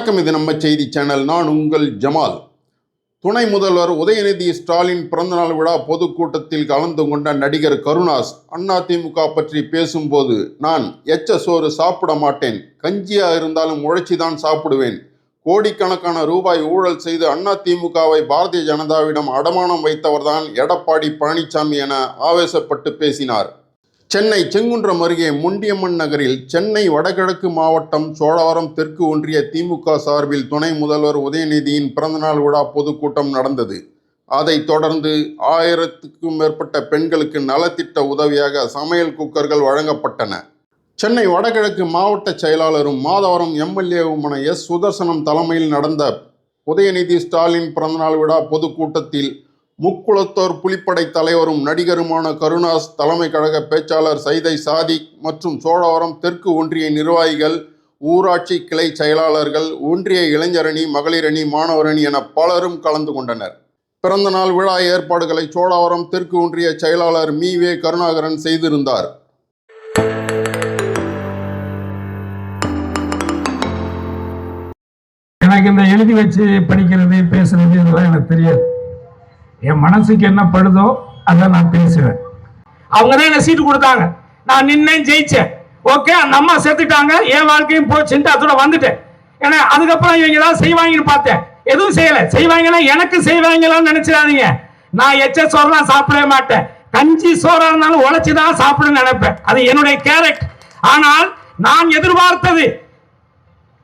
வணக்கம் இது நம்ம செய்தி சேனல். நான் உங்கள் ஜமால். துணை முதல்வர் உதயநிதி ஸ்டாலின் பிறந்தநாள் விழா பொதுக்கூட்டத்தில் கலந்து கொண்ட நடிகர் கருணாஸ் அதிமுக பற்றி பேசும்போது நான் எச்ச சோறு சாப்பிட மாட்டேன். கஞ்சியா இருந்தாலும் உழைச்சிதான் சாப்பிடுவேன். கோடிக்கணக்கான ரூபாய் ஊழல் செய்து அதிமுகவை பாரதிய ஜனதாவிடம் அடமானம் வைத்தவர்தான் எடப்பாடி பழனிசாமி என ஆவேசப்பட்டு பேசினார். சென்னை செங்குன்றம் அருகே முண்டியம்மன் நகரில் சென்னை வடகிழக்கு மாவட்டம் சோழவரம் தெற்கு ஒன்றிய திமுக சார்பில் துணை முதல்வர் உதயநிதியின் பிறந்தநாள் விழா பொதுக்கூட்டம் நடந்தது. அதைத் தொடர்ந்து ஆயிரத்துக்கும் மேற்பட்ட பெண்களுக்கு நலத்திட்ட உதவியாக சமையல் குக்கர்கள் வழங்கப்பட்டன. சென்னை வடகிழக்கு மாவட்ட செயலாளரும் மாதவரம் எம்எல்ஏவுமான எஸ். சுதர்சனம் தலைமையில் நடந்த உதயநிதி ஸ்டாலின் பிறந்தநாள் விழா பொதுக்கூட்டத்தில் முக்குளத்தோர் புலிப்படை தலைவரும் நடிகருமான கருணாஸ் தலைமை கழக பேச்சாளர் சைதை சாதிக் மற்றும் சோழவரம் தெற்கு ஒன்றிய நிர்வாகிகள் ஊராட்சி கிளை செயலாளர்கள் ஒன்றிய இளைஞரணி மகளிரணி மாணவரணி என பலரும் கலந்து கொண்டனர். பிறந்தநாள் விழா ஏற்பாடுகளை சோழவரம் தெற்கு ஒன்றிய செயலாளர் மீ. வே. கருணாகரன் செய்திருந்தார். எனக்கு இந்த எழுதி வச்சு படிக்கிறது பேசுறது இதெல்லாம் எனக்கு தெரியாது. என் மனசுக்கு என்ன படுதோ அதை நான் பேசுவேன். அவங்க தான் என்ன சீட்டு கொடுத்தாங்க. நான் நின்னேன் ஜெயிச்சேன். ஓகே அந்த அம்மா செத்துட்டாங்க. என் வாழ்க்கையும் போச்சுன்ட்டு அதோட வந்துட்டேன். ஏன்னா அதுக்கப்புறம் இவங்க ஏதாவது செய்வாங்கன்னு பார்த்தேன். எதுவும் செய்யலை. செய்வாங்கன்னா எனக்கு செய்வாங்களான்னு நினைச்சிடாதீங்க. நான் எச்ச சோறுலாம் சாப்பிடவே மாட்டேன். கஞ்சி சோறா இருந்தாலும் உழைச்சி தான் சாப்பிடுன்னு நினைப்பேன். அது என்னுடைய கேரக்ட். ஆனால் நான் எதிர்பார்த்தது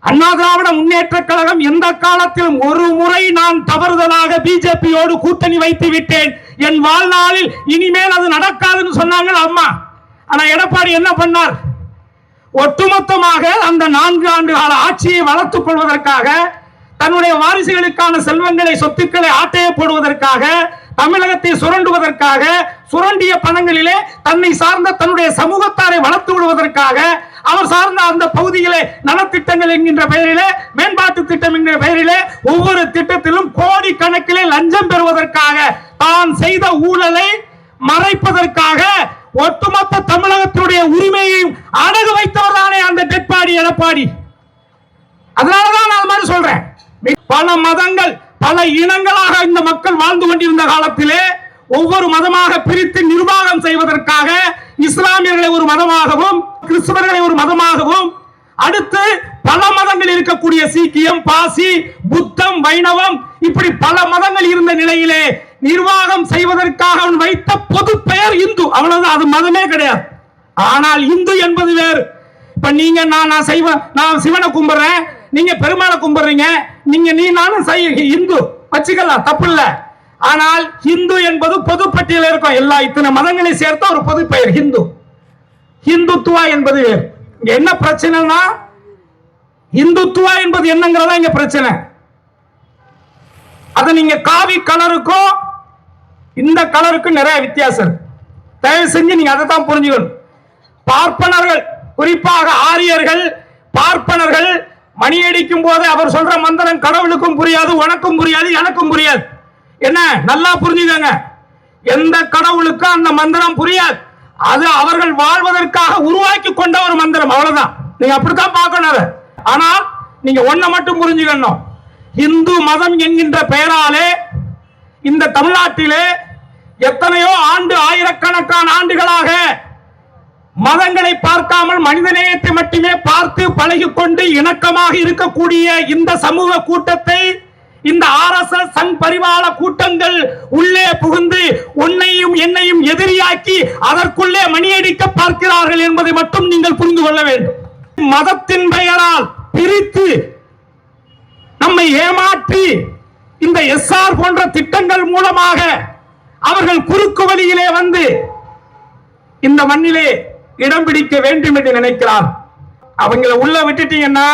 அண்ணா திராவிட முன்னேற்ற கழகம் எந்த காலத்திலும் ஒரு முறை நான் தவறுதலாக பிஜேபியோடு கூட்டணி வைத்து விட்டேன். என் வாழ்நாளில் இனிமேல் அது நடக்காதுன்னு சொன்னாங்க அம்மா? ஆனா எடப்பாடி என்ன பண்ணார்? ஒட்டுமொத்தமாக அந்த நான்கு ஆண்டு கால ஆட்சியை வளர்த்துக் கொள்வதற்காக தன்னுடைய வாரிசுகளுக்கான செல்வங்களை சொத்துக்களை ஆட்டைய போடுவதற்காக தமிழகத்தை சுரண்டுவதற்காக சுரண்டிய பணங்களிலே தன்னை சார்ந்த தன்னுடைய சமூகத்தாரை வளர்த்து விடுவதற்காக அவர் சார்ந்த அந்த பகுதியிலே நலத்திட்டங்கள் என்கின்ற பெயரிலே மேம்பாட்டு திட்டம் என்கிற பெயரிலே ஒவ்வொரு திட்டத்திலும் கோடி கணக்கிலே லஞ்சம் பெறுவதற்காக தான் செய்த ஊழலை மறைப்பதற்காக ஒட்டுமொத்த தமிழகத்தினுடைய உரிமையையும் அடகு வைத்தவர் தானே அந்த டெட்பாடி எடப்பாடி. அதனாலதான் நான் அது மாதிரி சொல்றேன். பல மதங்கள் பல இனங்களாக இந்த மக்கள் வாழ்ந்து கொண்டிருந்த காலத்திலே ஒவ்வொரு மதமாக பிரித்து நிர்வாகம் செய்வதற்காக இஸ்லாமியர்களை ஒரு மதமாகவும் கிறிஸ்தவர்களை ஒரு மதமாகவும் அடுத்து பல மதங்கள் இருக்கக்கூடிய சீக்கியம் பாசி புத்தம் வைணவம் இப்படி பல மதங்கள் இருந்த நிலையிலே நிர்வாகம் செய்வதற்காக அவன் வைத்த பொது பெயர் இந்து. அவ்வளவுதான் அது மதமே கிடையாது. ஆனால் இந்து என்பது வேறு. இப்ப நீங்க நான் நான் செய்வ நான் சிவனை கும்பிடுறேன் நீங்க பெருமாளை கும்பிடுறீங்க நீங்க நீ நானும் செய் இந்து. வச்சுக்கலாம் தப்பு இல்ல ஆனால் இந்து என்பது பொதுப்பட்டியல இருக்கும். எல்லா இத்தனை மதங்களை சேர்த்த ஒரு பொது பெயர் ஹிந்து ஹிந்துத்துவா என்பது இங்க என்ன பிரச்சனைனா இந்துத்துவா என்பது என்னங்கிறதா இங்க பிரச்சனை. அது நீங்க காவி கலருக்கும் இந்த கலருக்கும் நிறைய வித்தியாசம் தயவு செஞ்சு நீங்க அதை தான் புரிஞ்சுக்கணும். பார்ப்பனர்கள் குறிப்பாக ஆரியர்கள் பார்ப்பனர்கள் மணி அடிக்கும் போது அவர் சொல்ற மந்திரம் கடவுளுக்கும் புரியாது உனக்கும் புரியாது எனக்கும் புரியாது. என்ன? நல்லா புரிஞ்சுக்கங்க. எந்த கடவுளுக்கும் அந்த மந்திரம் புரியாது. அது அவர்கள் வாழ்வதற்காக உருவாக்கி கொண்ட ஒரு மந்திரம். அவ்வளவுதான். நீங்க அப்படித்தான் பார்க்கணும் அதை. ஆனால் நீங்க ஒன்ன மட்டும் புரிஞ்சுக்கணும். இந்து மதம் என்கின்ற பெயராலே இந்த தமிழ்நாட்டிலே எத்தனையோ ஆண்டு ஆயிரக்கணக்கான ஆண்டுகளாக மதங்களை பார்க்காமல் மனிதநேயத்தை மட்டுமே பார்த்து பழகிக்கொண்டு இணக்கமாக இருக்கக்கூடிய இந்த சமூக கூட்டத்தை இந்த ஆர்எஸ்எஸ் சங் பரிவார கூட்டங்கள் உள்ளே புகுந்து உன்னையும் என்னையும் எதிரியாக்கி அதற்குள்ளே மணியடிக்க பார்க்கிறார்கள் என்பதை மட்டும் நீங்கள் புரிந்து கொள்ள வேண்டும். மதத்தின் பெயரால் பிரித்து நம்மை ஏமாற்றி இந்த எஸ்ஆர் போன்ற திட்டங்கள் மூலமாக அவர்கள் குறுக்கு வழியிலே வந்து இந்த மண்ணிலே இடம் பிடிக்க வேண்டும் என்று நினைக்கிறார். அவங்களை உள்ள விட்டுட்டீங்கன்னா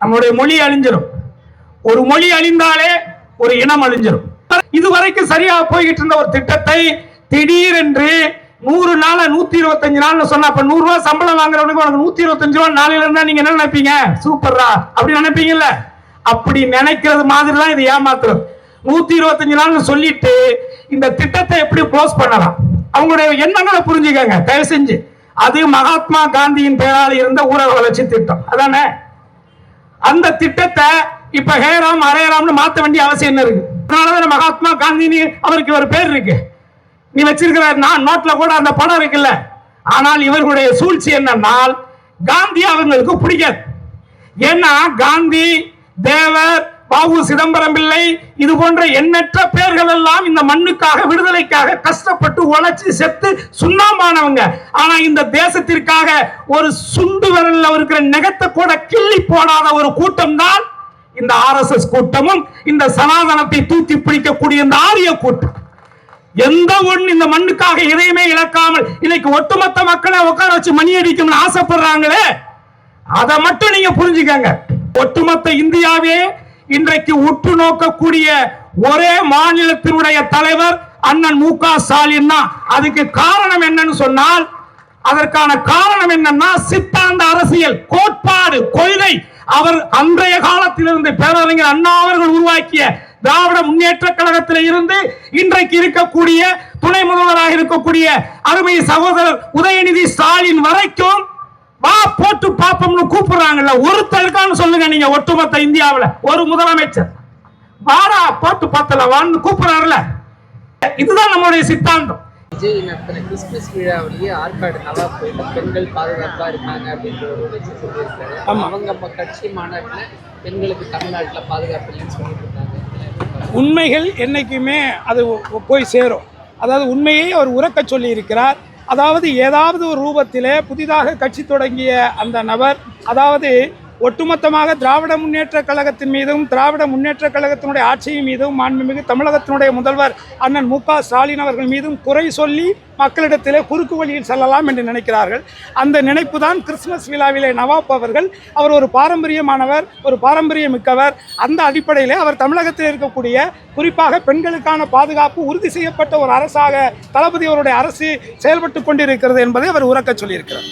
நம்முடைய மொழி அழிஞ்சிடும் ஒரு மொழி அழிந்தாலே ஒரு இனம் அழிஞ்சிடும் இதுவரைக்கும் சரியா போய்கிட்டு இருந்த ஒரு திட்டத்தை திடீரென்று நூறு நாள் நூத்தி இருபத்தஞ்சு நாள்னு சொன்னா அப்ப நூறு ரூபாய் சம்பளம் வாங்குறவனுக்கு உனக்கு நூத்தி இருபத்தஞ்சு ரூபாய் நாளையில இருந்தா நீங்க என்ன நினைப்பீங்க? சூப்பர்ரா அப்படி நினைப்பீங்கல்ல? அப்படி நினைக்கிறது மாதிரி தான் இது ஏமாத்துறது. நூத்தி இருபத்தஞ்சு நாள்னு சொல்லிட்டு இந்த திட்டத்தை எப்படி க்ளோஸ் பண்ணலாம்? அவங்களுடைய எண்ணங்களை புரிஞ்சுக்கங்க தயவு செஞ்சு. அது மகாத்மா காந்தியின் பெயரால் இருந்த ஊரக வளர்ச்சி திட்டம். அதானே? அந்த திட்டத்தை இப்ப ஹேராம் அரையராம்னு மாத்த வேண்டிய அவசியம் என்ன இருக்கு? அதனாலதான் மகாத்மா காந்தினி அவருக்கு ஒரு பேர் இருக்கு. நீ வச்சிருக்கிற நான் நோட்ல கூட அந்த படம் இருக்குல்ல. ஆனால் இவர்களுடைய சூழ்ச்சி என்னன்னால் காந்தி அவங்களுக்கு பிடிக்காது. ஏன்னா காந்தி தேவர் பாபு சிதம்பரம் பிள்ளை இது போன்ற எண்ணற்ற பேர்கள் எல்லாம் இந்த மண்ணுக்காக விடுதலைக்காக கஷ்டப்பட்டு உழைச்சி செத்து சுண்ணாம்பானவங்க. ஆனா இந்த தேசத்திற்காக ஒரு சுண்டு விரல்ல இருக்கிற நெகத்தை கூட கிள்ளி போடாத ஒரு கூட்டம் தான் இந்த ஆர்எஸ்எஸ் கூட்டமும் இந்த சனாதனத்தை தூக்கி பிடிக்கக்கூடிய இந்த ஆரிய கூட்டம். எந்த ஒண்ணு இந்த மண்ணுக்காக எதையுமே இழக்காமல் இன்னைக்கு ஒட்டுமொத்த மக்களை உட்கார வச்சு மணி அடிக்கும்னு ஆசைப்படுறாங்களே? அதை மட்டும் நீங்க புரிஞ்சுக்கங்க. ஒட்டுமொத்த இந்தியாவே இன்றைக்கு உற்று நோக்கக்கூடிய ஒரே மாநிலத்தினுடைய தலைவர் அண்ணன் மு க ஸ்டாலின் தான். அதுக்கு காரணம் என்னன்னு சொன்னால் அதற்கான காரணம் என்னன்னா சித்தாந்த அரசியல் கோட்பாடு கொள்கை அவர் அன்றைய காலத்திலிருந்து பேரறிஞர் அண்ணா அவர்கள் உருவாக்கிய திராவிட முன்னேற்ற கழகத்தில் இருந்து இன்றைக்கு இருக்கக்கூடிய துணை முதல்வராக இருக்கக்கூடிய அருமை சகோதரர் உதயநிதி ஸ்டாலின் வரைக்கும் வா போட்டு பாப்போம்னு கூப்பிடுறாங்கல்ல. ஒருத்தருக்கான்னு சொல்லுங்க நீங்க ஒட்டுமொத்த இந்தியாவுல. ஒரு முதலமைச்சர். வாடா போட்டு பார்த்தல வான்னு கூப்பிடுறாருல. இதுதான் நம்மளுடைய சித்தாந்தம். விஜய் நடத்தின கிறிஸ்துமஸ் விழாவிலேயே ஆற்காடு நவாப் போயிட்டு பெண்கள் பாதுகாப்பா இருக்காங்க அப்படின்ற ஒரு விஷயம் சொல்லியிருக்காரு. அவங்க நம்ம கட்சி மாநாட்டில் பெண்களுக்கு தமிழ்நாட்டில் பாதுகாப்பு இல்லைன்னு சொல்லிட்டு இருக்காங்க உண்மைகள் என்னைக்குமே அது போய் சேரும். அதாவது உண்மையை அவர் உறக்கச் சொல்லியிருக்கிறார். அதாவது ஏதாவது ஒரு ரூபத்திலே புதிதாக கட்சி தொடங்கிய அந்த நபர் அதாவது ஒட்டுமொத்தமாக திராவிட முன்னேற்ற கழகத்தின் மீதும் திராவிட முன்னேற்ற கழகத்தினுடைய ஆட்சியின் மீதும் மாண்புமிகு தமிழகத்தினுடைய முதல்வர் அண்ணன் மு ஸ்டாலின் அவர்கள் மீதும் குறை சொல்லி மக்களிடத்திலே குறுக்கு வழியில் செல்லலாம் என்று நினைக்கிறார்கள். அந்த நினைப்பு தான் கிறிஸ்துமஸ் விழாவிலே நவாப் அவர்கள் அவர் ஒரு பாரம்பரியமானவர் ஒரு பாரம்பரியம் மிக்கவர். அந்த அடிப்படையில் அவர் தமிழகத்தில் இருக்கக்கூடிய குறிப்பாக பெண்களுக்கான பாதுகாப்பு உறுதி செய்யப்பட்ட ஒரு அரசாக தளபதி அவருடைய அரசு செயல்பட்டு கொண்டிருக்கிறது என்பதை அவர் உறக்க சொல்லியிருக்கிறார்.